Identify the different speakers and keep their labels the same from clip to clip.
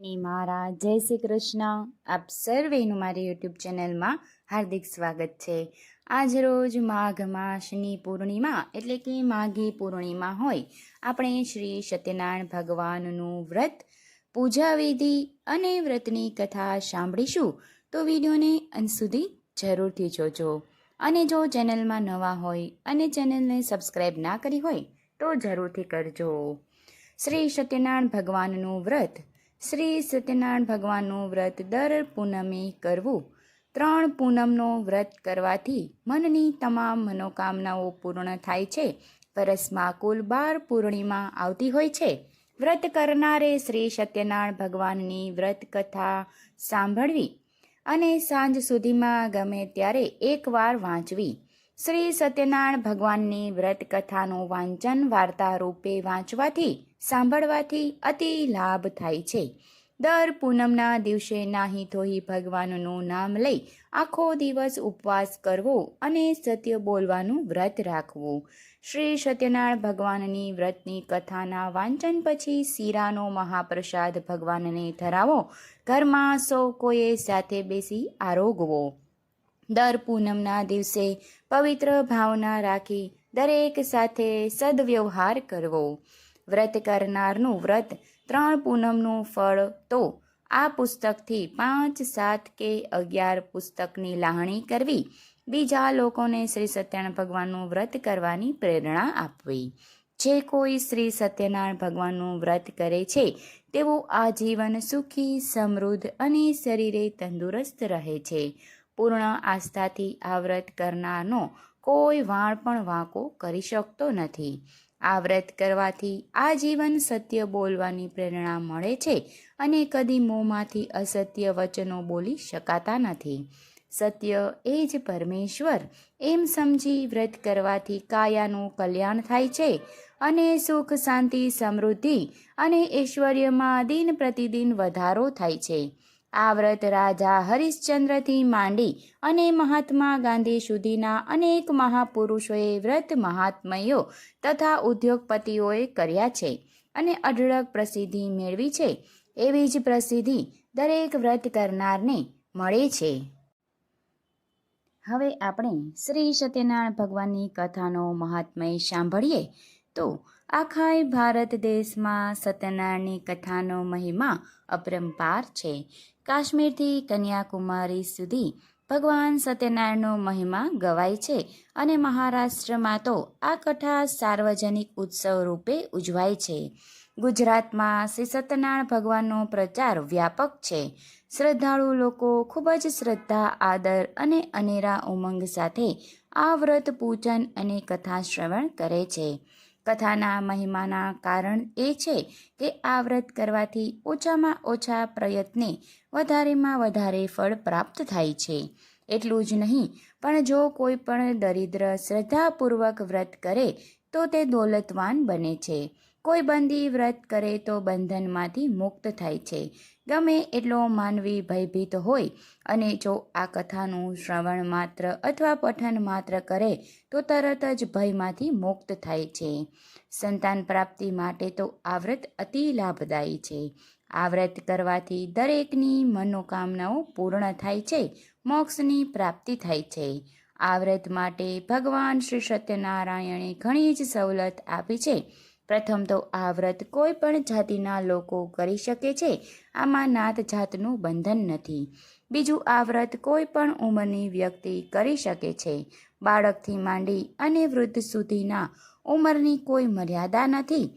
Speaker 1: ની મારા જય શ્રી કૃષ્ણ. આપ સર્વેનું મારી યુટ્યુબ ચેનલમાં હાર્દિક સ્વાગત છે. આજ રોજ માઘ માસની પૂર્ણિમા એટલે કે માઘી પૂર્ણિમા હોય, આપણે શ્રી સત્યનારાયણ ભગવાનનું વ્રત, પૂજા વિધિ અને વ્રતની કથા સાંભળીશું તો વિડીયોને અંત સુધી જરૂરથી જોજો. અને જો ચેનલમાં નવા હોય અને ચેનલને સબસ્ક્રાઈબ ના કરી હોય તો જરૂરથી કરજો. શ્રી સત્યનારાયણ ભગવાનનું વ્રત શ્રી સત્યનારાયણ ભગવાનનું વ્રત દર પૂનમે કરવું. ત્રણ પૂનમનો વ્રત કરવાથી મનની તમામ મનોકામનાઓ પૂર્ણ થાય છે. વરસમાં કુલ બાર પૂર્ણિમા આવતી હોય છે. વ્રત કરનારે શ્રી સત્યનારાયણ ભગવાનની વ્રત કથા સાંભળવી અને સાંજ સુધીમાં ગમે ત્યારે એકવાર વાંચવી. શ્રી સત્યનારાયણ ભગવાનની વ્રત કથાનું વાંચન વાર્તા રૂપે વાંચવાથી સાંભળવાથી અતિ લાભ થાય છે. દર પૂનમના દિવસે નાહી ધોઈ ભગવાનનું નામ લઈ આખો દિવસ ઉપવાસ કરવો અને સત્ય બોલવાનું વ્રત રાખવું. શ્રી સત્યનારાયણ ભગવાનની વ્રતની કથાના વાંચન પછી શીરાનો મહાપ્રસાદ ભગવાનને ધરાવો. ઘરમાં સૌ કોઈએ સાથે બેસી આરોગવો. દર પૂનમના દિવસે પવિત્ર ભાવના રાખી દરેક સાથે સદવ્યવહાર કરવો. વ્રત કરનારનું વ્રત ત્રણ પૂનમનું ફળ તો આ પુસ્તકથી પાંચ, સાત કે અગિયાર પુસ્તકની લાહણી કરવી. બીજા લોકોને શ્રી સત્યનારાયણ ભગવાનનું વ્રત કરવાની પ્રેરણા આપવી. જે કોઈ શ્રી સત્યનારાયણ ભગવાનનું વ્રત કરે છે, તેઓ આજીવન સુખી, સમૃદ્ધ અને શરીરે તંદુરસ્ત રહે છે. પૂર્ણ આસ્થાથી આ વ્રત કરનારનો કોઈ વાણ પણ વાંકો કરી શકતો નથી. આ વ્રત કરવાથી આજીવન સત્ય બોલવાની પ્રેરણા મળે છે અને કદી મોંમાંથી અસત્ય વચનો બોલી શકાતા નથી. સત્ય એ જ પરમેશ્વર. એમ સમજી વ્રત કરવાથી કાયાનું કલ્યાણ થાય છે અને સુખ, શાંતિ, સમૃદ્ધિ અને ઐશ્વર્યમાં દિન પ્રતિદિન વધારો થાય છે. આ વ્રત રાજા હરિશ્ચંદ્રથી માંડી અને મહાત્મા ગાંધી સુધીના અનેક મહાપુરુષોએ વ્રત મહાત્મયો તથા ઉદ્યોગપતિઓએ કર્યા છે અને અઢળક પ્રસિદ્ધિ મેળવી છે. એવી જ પ્રસિદ્ધિ દરેક વ્રત કરનારને મળે છે. હવે આપણે શ્રી સત્યનારાયણ ભગવાનની કથાનો મહાત્મય સાંભળીએ. તો આખાય ભારત દેશમાં સત્યનારાયણની કથાનો મહિમા અપરંપાર છે. કાશ્મીરથી કન્યાકુમારી સુધી ભગવાન સત્યનારાયણનો મહિમા ગવાય છે અને મહારાષ્ટ્રમાં તો આ કથા સાર્વજનિક ઉત્સવ રૂપે ઉજવાય છે. ગુજરાતમાં શ્રી સત્યનારાયણ ભગવાનનો પ્રચાર વ્યાપક છે. શ્રદ્ધાળુ લોકો ખૂબ જ શ્રદ્ધા, આદર અને અનેરા ઉમંગ સાથે આ વ્રત પૂજન અને કથા શ્રવણ કરે છે. કથાના મહિમાના કારણ એ છે કે આ વ્રત કરવાથી ઓછામાં ઓછા પ્રયત્ને વધારેમાં વધારે ફળ પ્રાપ્ત થાય છે. એટલું જ નહીં, પણ જો કોઈ પણ દરિદ્ર શ્રદ્ધાપૂર્વક વ્રત કરે, તો તે દોલતવાન બને છે. કોઈ બંદી વ્રત કરે તો બંધનમાંથી મુક્ત થાય છે. ગમે એટલો માનવી ભયભીત હોય અને જો આ કથાનું શ્રવણ માત્ર અથવા પઠન માત્ર કરે, તો તરત જ ભયમાંથી મુક્ત થાય છે. સંતાન પ્રાપ્તિ માટે તો આ વ્રત અતિ લાભદાયી છે. આ વ્રત કરવાથી દરેકની મનોકામનાઓ પૂર્ણ થાય છે, મોક્ષની પ્રાપ્તિ થાય છે. આ વ્રત માટે ભગવાન શ્રી સત્યનારાયણે ઘણી જ સવલત આપી છે. પ્રથમ તો આ વ્રત કોઈ પણ જાતિના લોકો કરી શકે છે. આમાં નાત જાતનું બંધન નથી. બીજું, આ વ્રત કોઈ પણ ઉંમરની વ્યક્તિ કરી શકે છે. બાળકથી માંડી અને વૃદ્ધ સુધીના ઉંમરની કોઈ મર્યાદા નથી.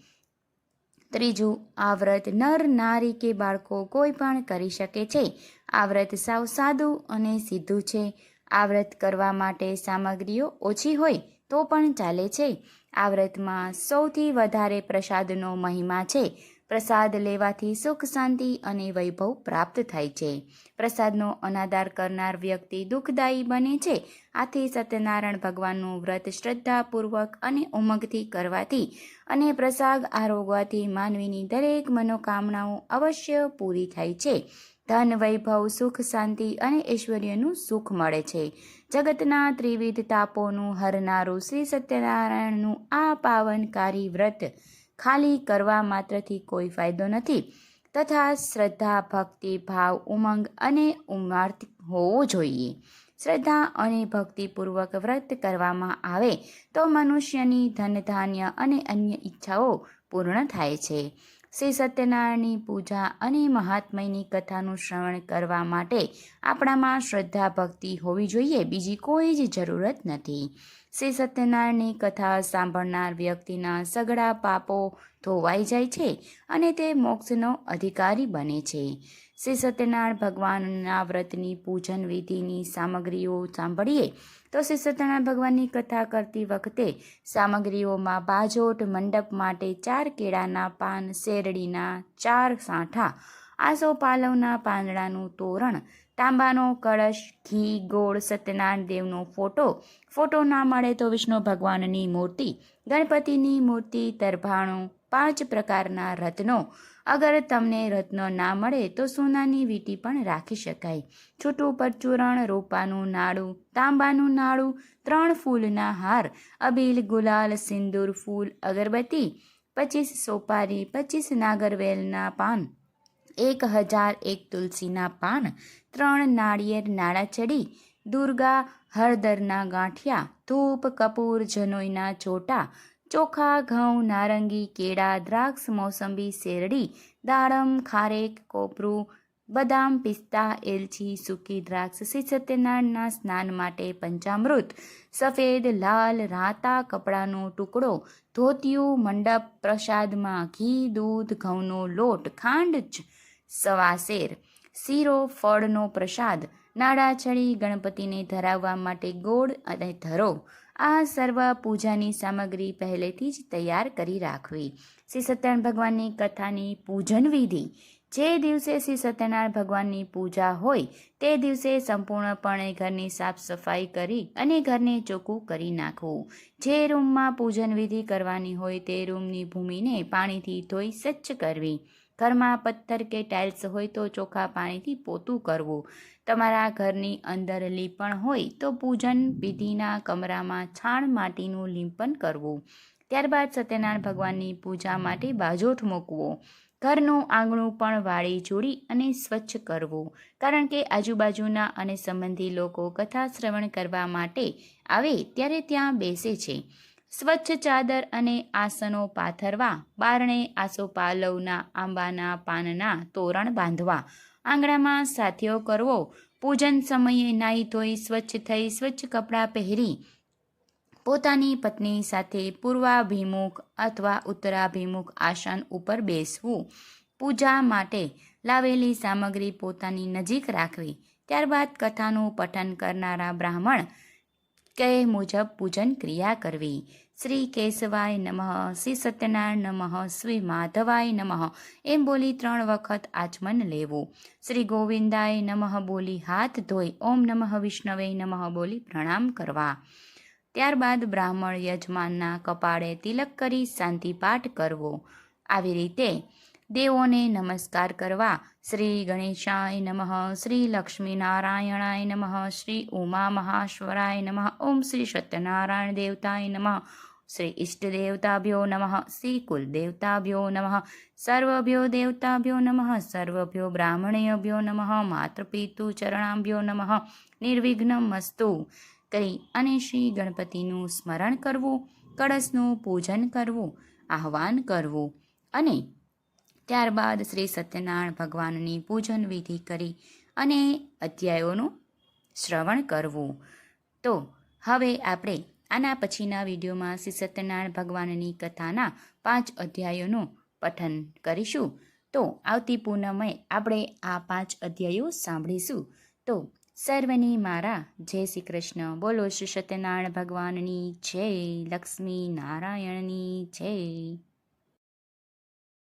Speaker 1: ત્રીજું, આ વ્રત નર, નારી કે બાળકો કોઈ પણ કરી શકે છે. આ વ્રત સાવ સાદું અને સીધું છે. આ વ્રત કરવા માટે સામગ્રીઓ ઓછી હોય તો પણ ચાલે છે. આ વ્રતમાં સૌથી વધારે પ્રસાદનો મહિમા છે. પ્રસાદ લેવાથી સુખ, શાંતિ અને વૈભવ પ્રાપ્ત થાય છે. પ્રસાદનો અનાદાર કરનાર વ્યક્તિ દુઃખદાયી બને છે. આથી સત્યનારાયણ ભગવાનનું વ્રત શ્રદ્ધાપૂર્વક અને ઉમંગથી કરવાથી અને પ્રસાદ આરોગવાથી માનવીની દરેક મનોકામનાઓ અવશ્ય પૂરી થાય છે. ધન, વૈભવ, સુખ, શાંતિ અને ઐશ્વર્યનું સુખ મળે છે. જગતના ત્રિવિધ તાપોનું હરનારું શ્રી સત્યનારાયણનું આ પાવનકારી વ્રત ખાલી કરવા માત્રથી કોઈ ફાયદો નથી. તથા શ્રદ્ધા, ભક્તિ, ભાવ, ઉમંગ અને ઉમાર્થ હોવો જોઈએ. શ્રદ્ધા અને ભક્તિપૂર્વક વ્રત કરવામાં આવે તો મનુષ્યની ધન ધાન્ય અને અન્ય ઈચ્છાઓ પૂર્ણ થાય છે. શ્રી સત્યનારાયણની પૂજા અને મહાત્મયની કથાનું શ્રવણ કરવા માટે આપણામાં શ્રદ્ધા ભક્તિ હોવી જોઈએ, બીજી કોઈ જ જરૂરત નથી. શ્રી સત્યનારાયણની કથા સાંભળનાર વ્યક્તિના સઘળા પાપો ધોવાઈ જાય છે અને તે મોક્ષનો અધિકારી બને છે. શ્રી સત્યનારાયણ ભગવાનના વ્રતની પૂજન વિધિની સામગ્રીઓ સાંભળીએ તો શ્રી સત્યનારાયણ ભગવાનની કથા કરતી વખતે સામગ્રીઓમાં બાજોટ મંડપ માટે ચાર કેળાના પાન, શેરડીના ચાર સાંઠા, આસો પાલવના પાંદડાનું તોરણ, તાંબાનો કળશ, ઘી, ગોળ, સત્યનારાયણ દેવનો ફોટો. ફોટો ના મળે તો વિષ્ણુ ભગવાનની મૂર્તિ, ગણપતિની મૂર્તિ તરભાણું પાંચ પ્રકારના રત્નો અગર તમને રત્નો ના મળે તો સોનાની વીંટી પણ રાખી શકાય. છૂટું પરચુરણ, રોપાનું નાડું તાંબાનું નાડું ત્રણ ફૂલના હાર, અબીલ, ગુલાલ, સિંદૂર, ફૂલ, અગરબત્તી, પચીસ સોપારી, પચીસ નાગરવેલના પાન, એક હજાર એક તુલસીના પાન, ત્રણ નાળિયેર નાળાચડી દુર્ગા હળદરના ગાંઠિયા, ધૂપ, કપૂર, જનોઈના ચોટા ચોખા, ઘઉં, નારંગી, કેળા, દ્રાક્ષ, મોસંબી, શેરડી, દાડમ, ખારેક, કોપરું, બદામ, પિસ્તા, એલચી, સૂકી દ્રાક્ષ શ્રી સત્યનારાયણના સ્નાન માટે પંચામૃત, સફેદ, લાલ, રાતા કપડાનો ટુકડો, ધોતિયું, મંડપ, પ્રસાદમાં ઘી, દૂધ, ઘઉંનો લોટ, ખાંડ સવાસેર શીરો. ફળનો પ્રસાદ નાડાછડી ગણપતિને ધરાવવા માટે ગોળ અને ધરો. આ સર્વ પૂજાની સામગ્રી પહેલેથી જ તૈયાર કરી રાખવી. શ્રી સત્યનારાયણ ભગવાનની કથાની પૂજન વિધિ. જે દિવસે શ્રી સત્યનારાયણ ભગવાનની પૂજા હોય, તે દિવસે સંપૂર્ણપણે ઘરની સાફ સફાઈ કરી અને ઘરને ચોખ્ખું કરી નાખવું. જે રૂમમાં પૂજન વિધિ કરવાની હોય, તે રૂમની ભૂમિને પાણીથી ધોઈ સ્વચ્છ કરવી. ઘરમાં પથ્થર કે ટાઇલ્સ હોય તો ચોખ્ખા પાણીથી પોતું કરવું. તમારા ઘરની અંદર લીપણ હોય તો પૂજન વિધિના કમરામાં છાણ માટીનું લીંપણ કરવું. ત્યારબાદ સત્યનારાયણ ભગવાનની પૂજા માટે બાજોઠ મૂકવો. ઘરનું આંગણું પણ વાળી જોડી અને સ્વચ્છ કરવું. કારણ કે આજુબાજુના અને સંબંધી લોકો કથા શ્રવણ કરવા માટે આવે ત્યારે ત્યાં બેસે છે. સ્વચ્છ ચાદર અને આસનો પાથરવા, બારણે આસોપાલવના આંબાના પાનના તોરણ બાંધવા. આંગણામાં સાથીઓ કરવો, પૂજન સમયે નાહી ધોઈ સ્વચ્છ થઈ સ્વચ્છ કપડાં પહેરી, પોતાની પત્ની સાથે પૂર્વાભિમુખ અથવા ઉત્તરાભિમુખ આસન ઉપર બેસવું. પૂજા માટે લાવેલી સામગ્રી પોતાની નજીક રાખવી. ત્યારબાદ કથાનું પઠન કરનારા બ્રાહ્મણ કહે મુજબ પૂજન ક્રિયા કરવી. શ્રી કેશવાય નમઃ, શ્રી સત્યનારાયણ નમઃ, શ્રી માધવાય નમઃ એમ બોલી ત્રણ વખત આચમન લેવું. શ્રી ગોવિંદાય નમઃ બોલી હાથ ધોઈ, ઓમ નમઃ વિષ્ણવે નમઃ બોલી પ્રણામ કરવા. ત્યારબાદ બ્રાહ્મણ યજમાનના કપાળે તિલક કરી શાંતિપાઠ કરવો. આવી રીતે દેવોને નમસ્કાર કરવા. શ્રી ગણેશાય નમઃ, શ્રી લક્ષ્મીનારાયણાય નમઃ, શ્રી ઉમા મહાશ્વરાય નમઃ, ઓમ શ્રી સત્યનારાયણ દેવતાય નમઃ, શ્રી ઇષ્ટદેવતાભ્યો નમઃ, શ્રી કુલ દેવતાભ્યો નમઃ, સર્વભ્યો દેવતાભ્યો નમઃ, સર્વભ્યો બ્રાહ્મણેભ્યો નમઃ, માતૃપિતુ ચરણાભ્યો નમઃ, નિર્વિઘ્ન મસ્તુ. કરી અને શ્રી ગણપતિનું સ્મરણ કરવું, કળશનું પૂજન કરવું, આહ્વાન કરવું અને ત્યારબાદ શ્રી સત્યનારાયણ ભગવાનની પૂજન વિધિ કરી અને અધ્યાયોનું શ્રવણ કરવું. તો હવે આપણે આના પછીના વિડીયોમાં શ્રી સત્યનારાયણ ભગવાનની કથાના પાંચ અધ્યાયોનું પઠન કરીશું. તો આવતી પૂનમે આપણે આ પાંચ અધ્યાયો સાંભળીશું. તો સર્વની મારા જય શ્રી કૃષ્ણ. બોલો શ્રી સત્યનારાયણ ભગવાનની જય. લક્ષ્મી નારાયણની જય.